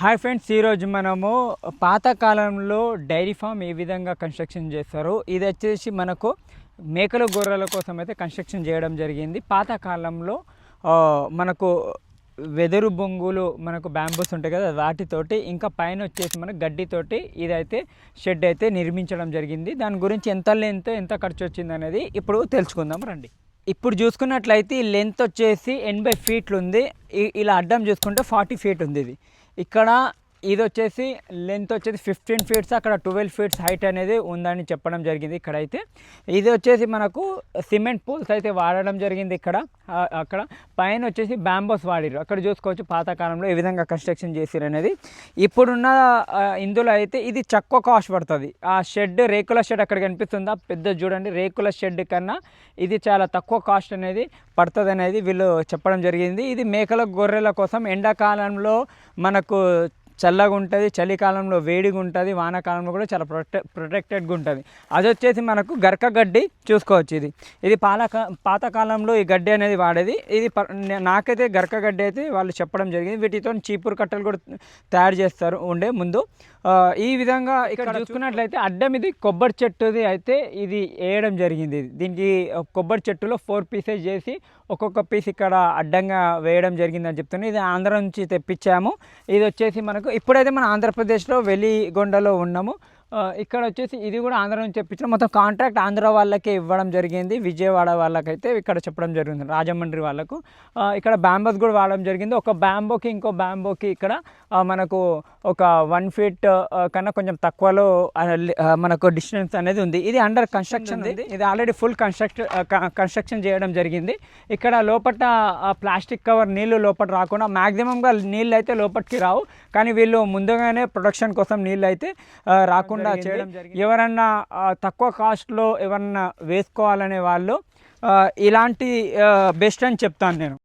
Hi friends ఈరోజు మనము పాతకాలంలో డైరీ ఫామ్ ఏ విధంగా కన్స్ట్రక్షన్ చేస్తారు? ఇది వచ్చేసి మనకు మేకల గొర్రెల కోసం అయితే కన్స్ట్రక్షన్ చేయడం జరిగింది. పాతకాలంలో మనకు వెదురు బొంగులు మనకు బ్యాంబూస్ ఉంటాయి కదా వాటితోటి ఇంకా పైన వచ్చేసి మనకు గడ్డితోటి ఇదైతే షెడ్ అయితే నిర్మించడం జరిగింది. దాని గురించి ఎంత లెంత్ ఎంత ఖర్చు వచ్చింది అనేది ఇప్పుడు తెలుసుకుందాం. రండి. ఇప్పుడు చూసుకున్నట్లయితే ఈ లెంత్ వచ్చేసి ఎనభై ఫీట్లు ఉంది ఇ- ఇలా అడ్డం చూసుకుంటే ఫార్టీ ఫీట్ ఉంది ఇది. ఇక్కడ ఇది వచ్చేసి లెంత్ వచ్చేసి ఫిఫ్టీన్ ఫీట్స్ అక్కడ ట్వెల్వ్ ఫీట్స్ హైట్ అనేది ఉందని చెప్పడం జరిగింది ఇక్కడ అయితే ఇది వచ్చేసి మనకు సిమెంట్ పూల్స్ అయితే వాడడం జరిగింది ఇక్కడ. అక్కడ పైన వచ్చేసి బ్యాంబోస్ వాడిరు అక్కడ చూసుకోవచ్చు పాతకాలంలో ఏ విధంగా కన్స్ట్రక్షన్ చేసిరు అనేది. ఇప్పుడున్న ఇందులో అయితే ఇది తక్కువ కాస్ట్ పడుతుంది. ఆ షెడ్ రేకుల షెడ్ అక్కడ కనిపిస్తుందా? పెద్ద చూడండి రేకుల షెడ్ కన్నా ఇది చాలా తక్కువ కాస్ట్ అనేది పడుతుంది అనేది వీళ్ళు చెప్పడం జరిగింది. ఇది మేకల గొర్రెల కోసం ఎండాకాలంలో మనకు చల్లగా ఉంటుంది చలికాలంలో వేడిగా ఉంటుంది వానాకాలంలో కూడా చాలా ప్రొటె ప్రొటెక్టెడ్గా ఉంటుంది. అది వచ్చేసి మనకు గరక గడ్డి చూసుకోవచ్చు ఇది. ఇది పాలక పాతకాలంలో ఈ గడ్డి అనేది వాడేది. ఇది నాకైతే గరక గడ్డి అయితే వాళ్ళు చెప్పడం జరిగింది. వీటితో చీపురు కట్టలు కూడా తయారు చేస్తారు ఉండే ముందు. ఈ విధంగా ఇక్కడ చూసుకున్నట్లయితే అడ్డం ఇది కొబ్బరి చెట్టుది అయితే ఇది వేయడం జరిగింది. దీనికి కొబ్బరి చెట్టులో ఫోర్ పీసెస్ చేసి ఒక్కొక్క పీస్ ఇక్కడ అడ్డంగా వేయడం జరిగిందని చెప్తున్నాను ఇది ఆంధ్ర నుంచి తెప్పించాము. ఇది వచ్చేసి మనకు ఇప్పుడైతే మన ఆంధ్రప్రదేశ్లో వెలిగొండలో ఉన్నాము. ఇక్కడ వచ్చేసి ఇది కూడా ఆంధ్ర నుంచి తెప్పించిన మొత్తం కాంట్రాక్ట్ ఆంధ్ర వాళ్ళకే ఇవ్వడం జరిగింది. విజయవాడ వాళ్ళకైతే ఇక్కడ చెప్పడం జరిగింది. రాజమండ్రి వాళ్ళకు. ఇక్కడ బ్యాంబోస్ కూడా వాడడం జరిగింది. ఒక బ్యాంబోకి ఇంకో బ్యాంబోకి ఇక్కడ మనకు ఒక వన్ ఫీట్ కన్నా కొంచెం తక్కువలో మనకు డిస్టెన్స్ అనేది ఉంది. ఇది అండర్ కన్స్ట్రక్షన్ ఉంది ఇది ఆల్రెడీ ఫుల్ కన్స్ట్రక్ట్ కన్స్ట్రక్షన్ చేయడం జరిగింది. ఇక్కడ లోపల ప్లాస్టిక్ కవర్ నీళ్ళు లోపల రాకుండా మ్యాక్సిమంగా నీళ్ళు అయితే లోపలికి రావు. కానీ వీళ్ళు ముందుగానే ప్రొడక్షన్ కోసం నీళ్ళు అయితే ఆ, రాకుండా చేయడం ఎవరన్నా తక్కువ కాస్ట్లో ఎవరన్నా వేసుకోవాలనే వాళ్ళు ఇలాంటి బెస్ట్ అని చెప్తాను నేను.